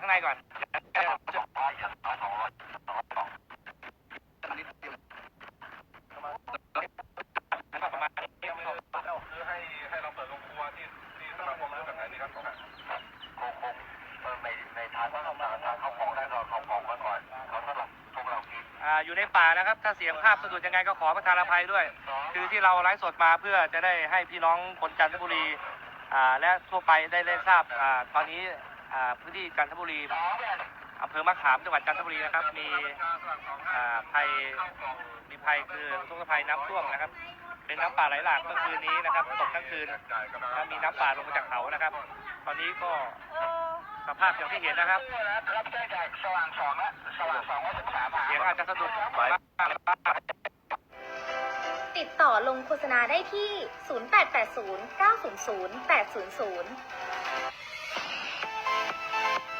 ข้างในก่อนเดี๋ยวจะประมาณนี้คือให้ให้เราเปิดโรงครัวที่สมาคมหรือแบบไหนดีครับของคงคงไม่ไม่ทานว่าเราเขาของได้ราเขาของมาก่อนเขาสำหรับพวกเราอ่าอยู่ในป่านะครับ ถ้าเสียงภาพสะดุดยังไงก็ขอประทานอภัยด้วย คือที่เราไลฟ์สดมาเพื่อจะได้ให้พี่น้องคนจันทบุรีอ่าและทั่วไปได้ได้ทราบอ่าตอนนี้ อ่าพื้นที่จันทบุรีอำเภอมะขามจังหวัดจันทบุรีนะครับ มีอ่าภัยมีภัยคือทุกภัยน้ำท่วมนะครับ เป็นน้ำป่าไหลหลากเมื่อคืนนี้นะครับตกทั้งคืนแล้วมีน้ำป่าลงมาจากเขานะครับ ตอนนี้ก็สภาพอย่างที่เห็นนะครับรับแจ้งจากสว่างสองและสว่างสองว่าสิบสามเสียงอาจจะสะดุดติดต่อลงโฆษณาได้ที่ 0880 900 800